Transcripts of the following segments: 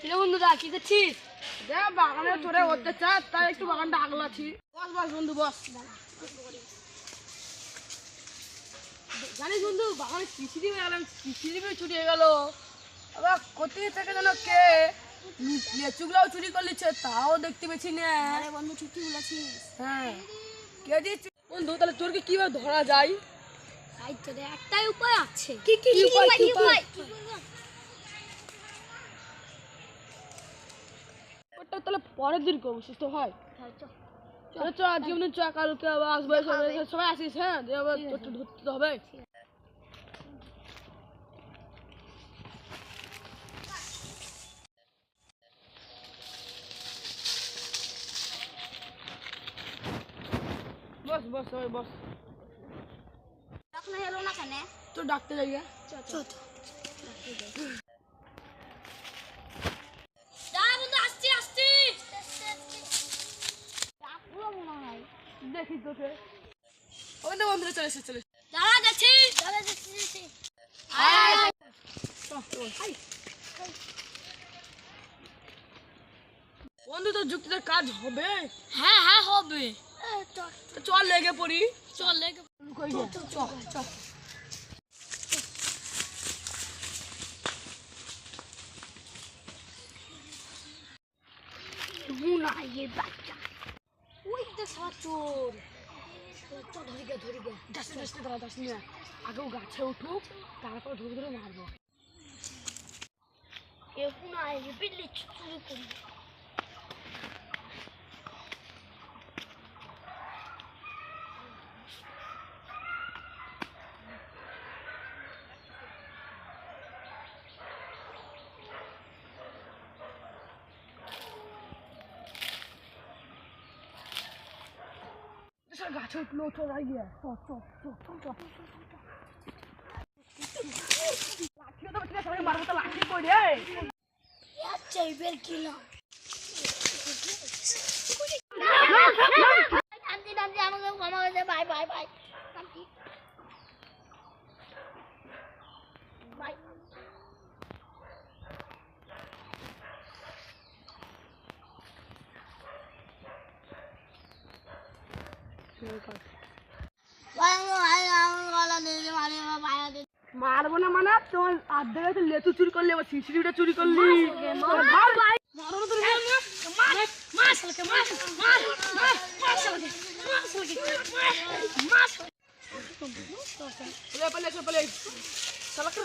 কিরে বন্ধুরা কি করছিস? দেখ বাগানে চড়ে অত্যাচার তাই একটু বাগানটা আগলাছি বস বস বন্ধু বস। জানিস বন্ধু বাগানে কৃষি দিবে গেলাম কৃষি চুরি হয়ে গেল। আবার কোথায় থেকে যেন কে লেচুগুলাও চুরি করে নিচ্ছে তাও দেখতে পেয়েছি না। আরে বন্ধু ঠিকই বলেছিস। হ্যাঁ। কে দিচ্ছে বন্ধু তাহলে তোর কি কীভাবে ধরা যায়? একটাই উপায় আছে। কি কি উপায় কি উপায়? তাহলে পরের দিন করব সুস্থ হয়। চলো চ আজকে মনে চ কালকে আবার আসবে সবাই আসিস হ্যাঁ? আবার তোর তো ধরতে হবে। বস বস সবাই বস। এখন এলো না কেন? তো ডাকতে যাই গা। দাঁড়া দেখি ওই তো বন্ধুরা চলে এসে চলে এসে। যাচ্ছি দাঁড়া যাচ্ছি যাচ্ছি। চল, চল। বন্ধু তোর যুক্তিতে কাজ হবে? হ্যাঁ হ্যাঁ হবে। চল লেগে পড়ি। চল লেগে কই চল চল ये বাচ্চা ওই সালা চোর সালা চোর ধরি গে ধরি গে ডাস্টে ডাস্টে ধরা দাস না আগে গাছে উঠুক তারপর ধরে ধরে মারবো। কেউ না বিল্লি গাছে উঠল চল আই গিয়া চল চল চল চল চল লাঠিও তো সবাই মারবো তো লাঠি কই রে? আচ্ছা মারবো না মানে তোমার আর্ধেক আছে লেচু চুরি করলি আবার সিসিটিভিটা চুরি করলি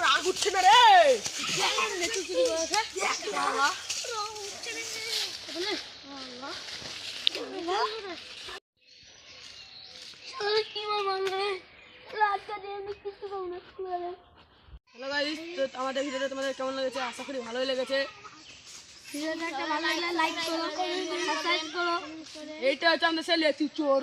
রাগ উঠছে না রে লেচু চুরি করেছে হ্যালো গাইস তো আমাদের ভিডিওটা তোমাদের কেমন লেগেছে আশা করি ভালোই লেগেছে এইটা হচ্ছে আমাদের লেচু চোর